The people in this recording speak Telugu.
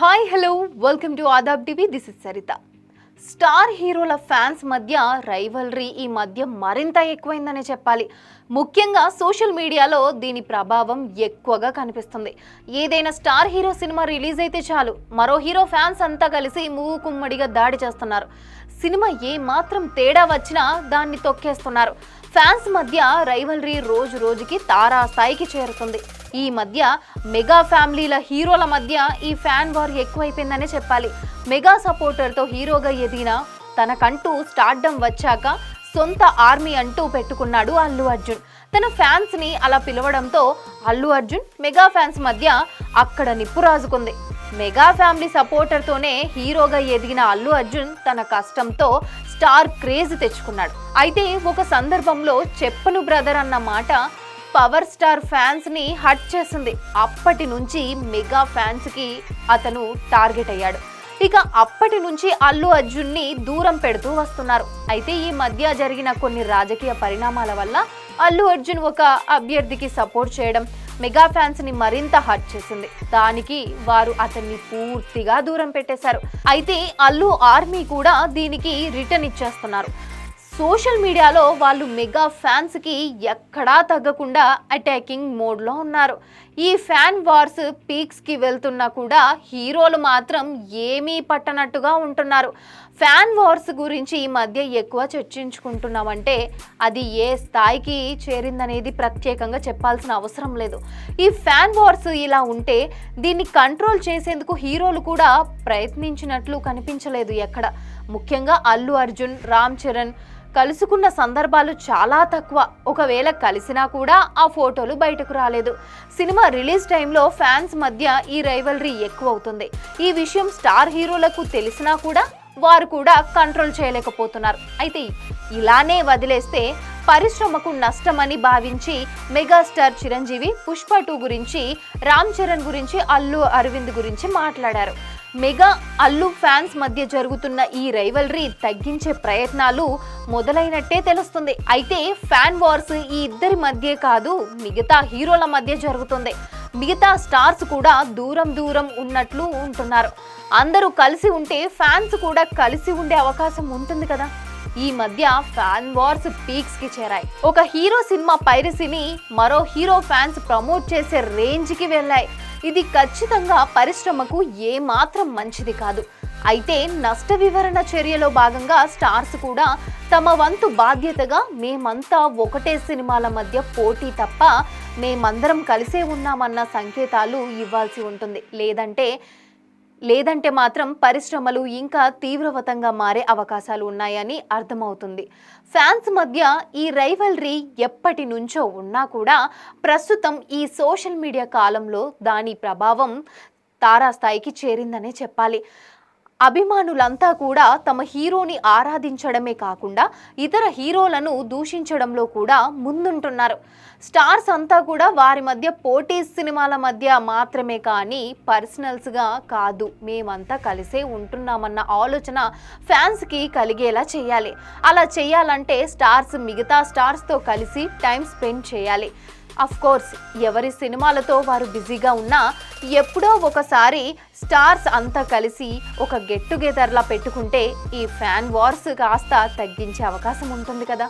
Hi hello welcome to Aadab TV this is Saritha star హీరోల ఫ్యాన్స్ మధ్య రైవల్రీ ఈ మధ్య మరింత ఎక్కువైందనే చెప్పాలి. ముఖ్యంగా సోషల్ మీడియాలో దీని ప్రభావం ఎక్కువగా కనిపిస్తుంది. ఏదైనా స్టార్ హీరో సినిమా రిలీజ్ అయితే చాలు. మరో హీరో ఫ్యాన్స్ అంతా కలిసి మూకుమ్మడిగా దాడి చేస్తున్నారు. సినిమా ఏ మాత్రం తేడా వచ్చినా దాన్ని తొక్కేస్తున్నారు. ఫ్యాన్స్ మధ్య రైవల్రీ రోజు రోజుకి తారా స్థాయికి చేరుతుంది. ఈ మధ్య మెగా ఫ్యామిలీల హీరోల మధ్య ఈ ఫ్యాన్ వార్ ఎక్కువైపోయిందనే చెప్పాలి. మెగా సపోర్టర్తో హీరోగా ఎదిగిన తనకంటూ స్టార్డమ్ వచ్చాక సొంత ఆర్మీ అంటూ పెట్టుకున్నాడు అల్లు అర్జున్. తన ఫ్యాన్స్ని అలా పిలవడంతో అల్లు అర్జున్ మెగా ఫ్యాన్స్ మధ్య అక్కడ నిప్పు రాజుకుంది. మెగా ఫ్యామిలీ సపోర్టర్తోనే హీరోగా ఎదిగిన అల్లు అర్జున్ తన కష్టంతో స్టార్ క్రేజ్ తెచ్చుకున్నాడు. అయితే ఒక సందర్భంలో చెప్పను బ్రదర్ అన్న మాట పవర్ స్టార్ ఫ్యాన్స్ని హట్ చేసింది. అప్పటి నుంచి మెగా ఫ్యాన్స్కి అతను టార్గెట్ అయ్యాడు. ఇక అప్పటి నుంచి అల్లు అర్జున్ని దూరం పెడుతూ వస్తున్నారు. అయితే ఈ మధ్య జరిగిన కొన్ని రాజకీయ పరిణామాల వల్ల అల్లు అర్జున్ ఒక అభ్యర్థికి సపోర్ట్ చేయడం మెగా ఫ్యాన్స్ని మరింత హర్ట్ చేసింది. దానికి వారు అతన్ని పూర్తిగా దూరం పెట్టేశారు. అయితే అల్లు ఆర్మీ కూడా దీనికి రిటర్న్ ఇచ్చేస్తున్నారు. సోషల్ మీడియాలో వాళ్ళు మెగా ఫ్యాన్స్కి ఎక్కడా తగ్గకుండా అటాకింగ్ మోడ్లో ఉన్నారు. ఈ ఫ్యాన్ వార్స్ పీక్స్కి వెళ్తున్నా కూడా హీరోలు మాత్రం ఏమీ పట్టనట్టుగా ఉంటున్నారు. ఫ్యాన్ వార్స్ గురించి ఈ మధ్య ఎక్కువ చర్చించుకుంటున్నామంటే అది ఏ స్థాయికి చేరిందనేది ప్రత్యేకంగా చెప్పాల్సిన అవసరం లేదు. ఈ ఫ్యాన్ వార్స్ ఇలా ఉంటే దీన్ని కంట్రోల్ చేసేందుకు హీరోలు కూడా ప్రయత్నించినట్లు కనిపించలేదు ఎక్కడ. ముఖ్యంగా అల్లు అర్జున్ రామ్ చరణ్ కలుసుకున్న సందర్భాలు చాలా తక్కువ. ఒకవేళ కలిసినా కూడా ఆ ఫోటోలు బయటకు రాలేదు. సినిమా రిలీజ్ టైంలో ఫ్యాన్స్ మధ్య ఈ రైవలరీ ఎక్కువ అవుతుంది ఈ విషయం స్టార్ హీరోలకు తెలిసినా కూడా వారు కూడా కంట్రోల్ చేయలేకపోతున్నారు. అయితే ఇలానే వదిలేస్తే పరిశ్రమకు నష్టమని భావించి మెగాస్టార్ చిరంజీవి పుష్ప టూ గురించి రామ్ చరణ్ గురించి అల్లు అరవింద్ గురించి మాట్లాడారు. మెగా అల్లు ఫ్యాన్స్ మధ్య జరుగుతున్న ఈ రైవలరీ తగ్గించే ప్రయత్నాలు మొదలైనట్టే తెలుస్తుంది. అయితే ఫ్యాన్ వార్స్ ఈ ఇద్దరి మధ్య కాదు మిగతా హీరోల మధ్య జరుగుతుంది. మిగతా స్టార్స్ కూడా దూరం దూరం ఉన్నట్లు ఉంటున్నారు. అందరూ కలిసి ఉంటే ఫ్యాన్స్ కూడా కలిసి ఉండే అవకాశం ఉంటుంది కదా. ఈ మధ్య ఫ్యాన్ వార్స్ పీక్స్కి చేరాయి. ఒక హీరో సినిమా పైరసీని మరో హీరో ఫ్యాన్స్ ప్రమోట్ చేసే రేంజ్కి వెళ్ళాయి. ఇది ఖచ్చితంగా పరిశ్రమకు ఏమాత్రం మంచిది కాదు. అయితే నష్ట వివరణ చర్యలో భాగంగా స్టార్స్ కూడా తమ వంతు బాధ్యతగా మేమంతా ఒకటే సినిమాల మధ్య పోటీ తప్ప మేమందరం కలిసే ఉన్నామన్న సంకేతాలు ఇవ్వాల్సి ఉంటుంది. లేదంటే లేదంటే మాత్రం పరిశ్రమలు ఇంకా తీవ్రవతంగా మారే అవకాశాలు ఉన్నాయని అర్థమవుతుంది. ఫ్యాన్స్ మధ్య ఈ రైవల్రీ ఎప్పటి నుంచో ఉన్నా కూడా ప్రస్తుతం ఈ సోషల్ మీడియా కాలంలో దాని ప్రభావం తారాస్థాయికి చేరిందనే చెప్పాలి. అభిమానులంతా కూడా తమ హీరోని ఆరాధించడమే కాకుండా ఇతర హీరోలను దూషించడంలో కూడా ముందుంటున్నారు. స్టార్స్ అంతా కూడా వారి మధ్య పోటీ సినిమాల మధ్య మాత్రమే కానీ పర్సనల్స్గా కాదు. మేమంతా కలిసే ఉంటున్నామన్న ఆలోచన ఫ్యాన్స్కి కలిగేలా చేయాలి. అలా చేయాలంటే స్టార్స్ మిగతా స్టార్స్తో కలిసి టైం స్పెండ్ చేయాలి. అఫ్కోర్స్ ఎవరి సినిమాలతో వారు బిజీగా ఉన్నా ఎప్పుడో ఒకసారి స్టార్స్ అంతా కలిసి ఒక గెట్ టుగెదర్లా పెట్టుకుంటే ఈ ఫ్యాన్ వార్స్ కాస్త తగ్గించే అవకాశం ఉంటుంది కదా.